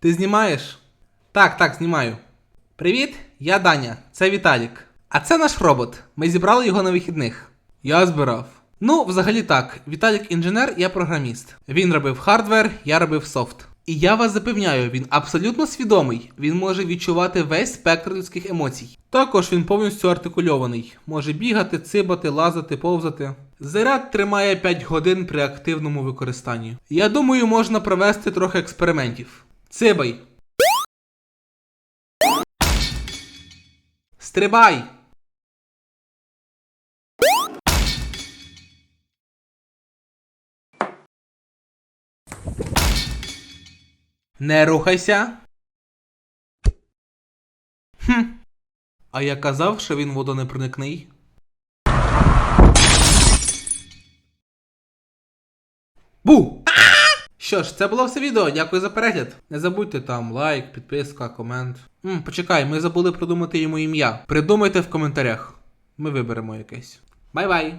Ти знімаєш? Так, так, знімаю. Привіт, я Даня, це Віталік. А це наш робот. Ми зібрали його на вихідних. Я збирав. Ну, взагалі так, Віталік інженер, я програміст. Він робив хардвер, я робив софт. І я вас запевняю, він абсолютно свідомий. Він може відчувати весь спектр людських емоцій. Також він повністю артикульований. Може бігати, цибати, лазати, повзати. Заряд тримає 5 годин при активному використанні. Я думаю, можна провести трохи експериментів. Цибай! Стрибай! Не рухайся. Хм. А я казав, що він водонепроникний. Бу! Що ж, це було все відео. Дякую за перегляд. Не забудьте там лайк, підписка, комент. М, почекай, ми забули придумати йому ім'я. Придумайте в коментарях. Ми виберемо якесь. Бай-бай!